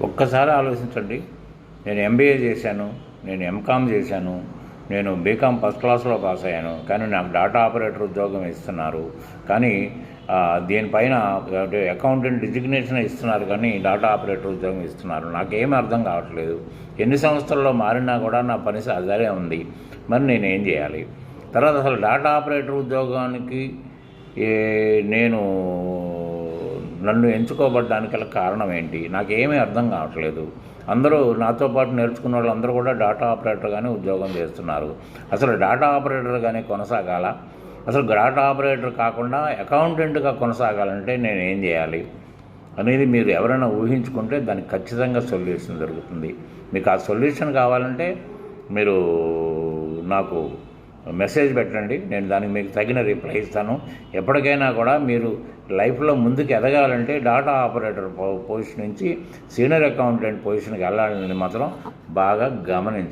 ఒక్కసారి ఆలోచించండి. నేను ఎంబీఏ చేశాను నేను ఎంకామ్ చేశాను నేను బీకామ్ ఫస్ట్ క్లాస్లో పాస్ అయ్యాను. కానీ నాకు డాటా ఆపరేటర్ ఉద్యోగం ఇస్తున్నారు. కానీ దీనిపైన అకౌంటెంట్ డిజిగ్నేషన్ ఇస్తున్నారు కానీ డాటా ఆపరేటర్ ఉద్యోగం ఇస్తున్నారు. నాకేమీ అర్థం కావట్లేదు. ఎన్ని సంవత్సరాల్లో మారినా కూడా నా పని అదే ఉంది. మరి నేను ఏం చేయాలి? తర్వాత అసలు డాటా ఆపరేటర్ ఉద్యోగానికి నేను నన్ను ఎంచుకోబడ్డానికి గల కారణం ఏంటి నాకేమీ అర్థం కావట్లేదు. అందరూ నాతో పాటు నేర్చుకున్న వాళ్ళు అందరూ కూడా డాటా ఆపరేటర్గానే ఉద్యోగం చేస్తున్నారు. అసలు డాటా ఆపరేటర్గానే కొనసాగాల? అసలు డాటా ఆపరేటర్ కాకుండా అకౌంటెంట్గా కొనసాగాలంటే నేను ఏం చేయాలి? అనేది మీరు ఎవరైనా ఊహించుకుంటే దానికి ఖచ్చితంగా సొల్యూషన్ దొరుకుతుంది మీకు ఆ సొల్యూషన్ కావాలంటే మీరు నాకు మెసేజ్ పెట్టండి. నేను దానికి మీకు తగిన రిప్లై ఇస్తాను. ఎప్పటికైనా కూడా మీరు లైఫ్లో ముందుకు ఎదగాలంటే డాటా ఆపరేటర్ పొజిషన్ నుంచి సీనియర్ అకౌంటెంట్ పొజిషన్కి వెళ్ళాలని మాత్రం బాగా గమనించండి.